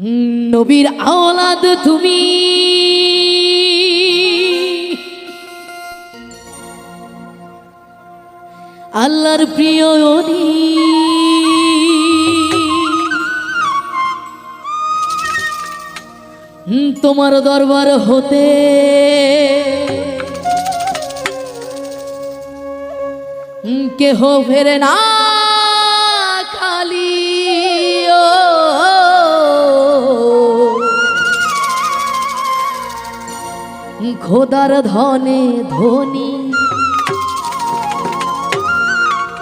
নবীর আওলাদ তুমি। আল্লাহর প্রিয় তোমার দরবার হতে কেহ ফেরে না। খোদার ধনে ধনী।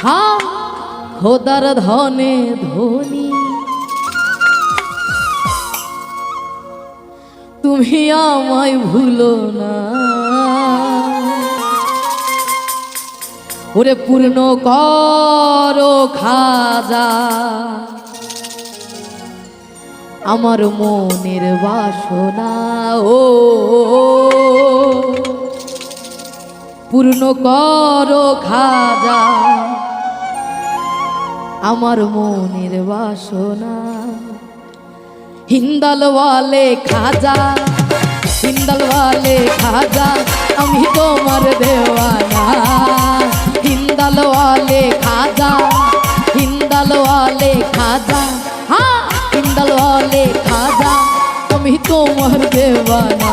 হা, খোদার ধনে ধনী। তুমি আমায় ভুলো না। ওরে পূর্ণ করো খাজা। আমার মনের বাসনা, ও, পূর্ণ করো খাজা। আমার মনের বাসনা হিন্দাল ওয়ালে খাজা হিন্দাল ওয়ালে খাজা, আমি তোমার দেওয়ানা। দেওয়ানা।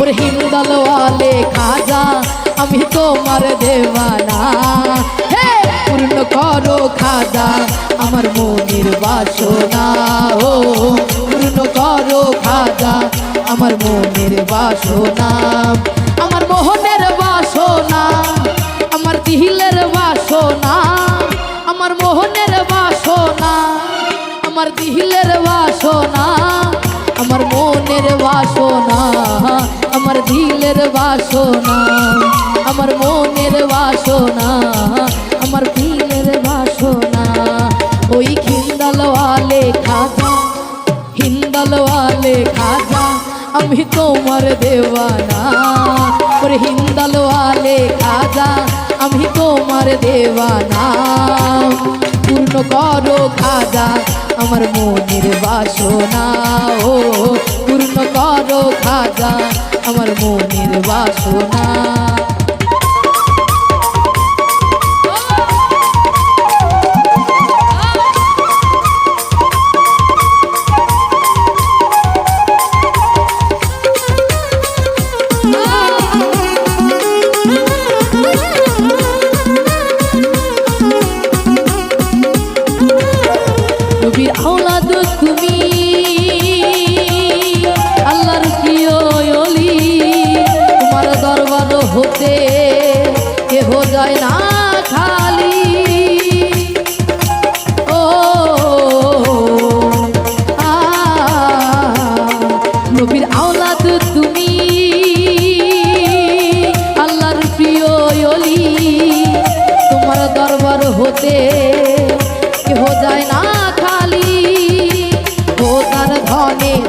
ওরে হিন্দাল ওয়ালে খাজা, আমি তোমার দেওয়ানা। হে, পূর্ণ করো খাজা, আমার মনির বাসনা। ও, পূর্ণ করো খাজা, আমার মনের বাসনা। বাসনা, আমার দিলের বাসনা, আমার মনের বাসনা, আমার দিলের বাসনা। ওই খিন্দালওয়ালে খাজা, হিন্দালওয়ালে খাজা, আমি তোমার দেওয়ানা। ওরে হিন্দালওয়ালে খাজা, আমি তোমার দেওয়ানা। পূর্ণ করো খাজা, আমার মনের বাসনা, ও আওলাদ তুমি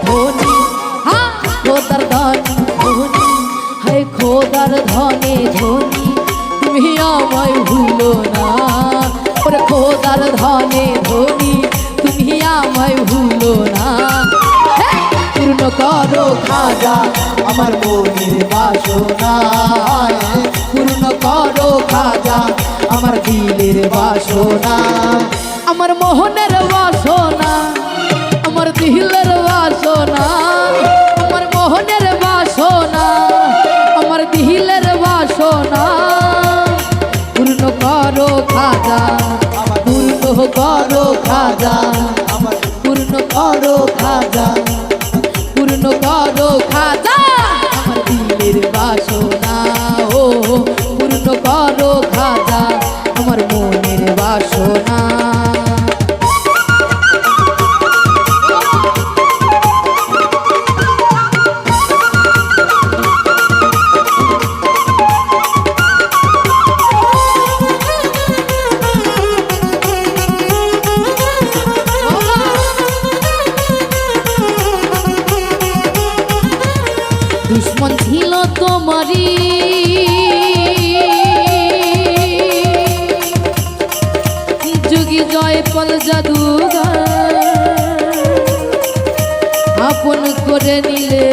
ধনে হ্যাঁ খোদার ধন ধনী হায় খোদার ধনে ধনী, তুমি আমায় ভুলো না। ওরে খোদার ধনে ধনী, তুমি আমায় ভুলো না! পূর্ণ করো খাজা আমার মনের বাসনা। পূর্ণ করো খাজা আমার দিলের বাসনা। আমার মোহনের বাসনা। আমার দিলের বাসনা আমার মোহনের বাসনা, আমার দিলের বাসনা। পূর্ণ করো খাজা, পূর্ণ করো খাজা। ছিল তোমারই। যুগি জয়পল জাদুগা আপন করে নিলে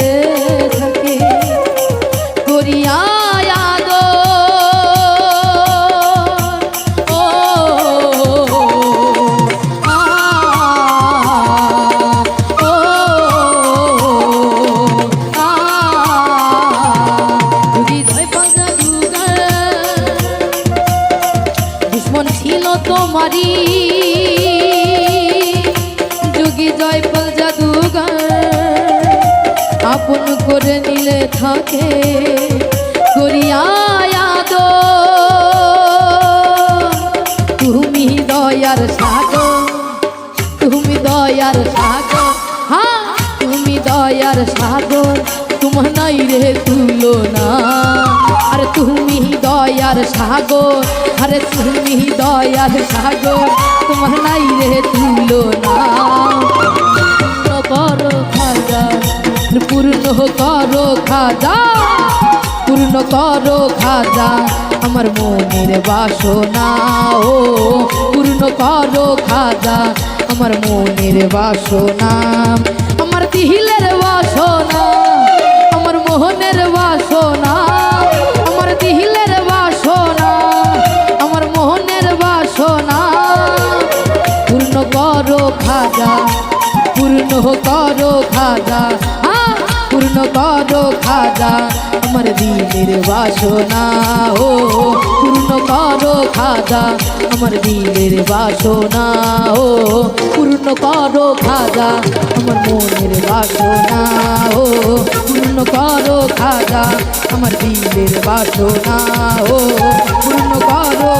আপন করে নিলে থাকে, করিয়া। তুমি দয়ার সাগর, তুমি দয়ার সাগর হ্যাঁ তুমি দয়ার সাগর, তোমার নাই রে তুলো না আরে তুমি দয়ার সাগর, আরে তুমি দয়ার সাগর, তোমার নাই রে তুলো করো খাজা পূর্ণ করো খাজা, আমার মনের বাসনা, ও পূর্ণ করো খাজা, আমার মনের বাসনা, আমার দিহিলের বাসনা, আমার মোহনের বাসনা, আমার দিহিলের বাসনা, আমার মোহনের বাসনা। পূর্ণ করো খাজা পূর্ণ করো খাজা পূর্ণ করো খাজা, আমার দিলের বাসনা, ও পূর্ণ করো খাজা, আমার দিলের বাসনা, ও পূর্ণ করো খাজা, আমার মনের বাসনা, ও পূর্ণ করো খাজা, আমার দিলের বাসনা, ও পূর্ণ করো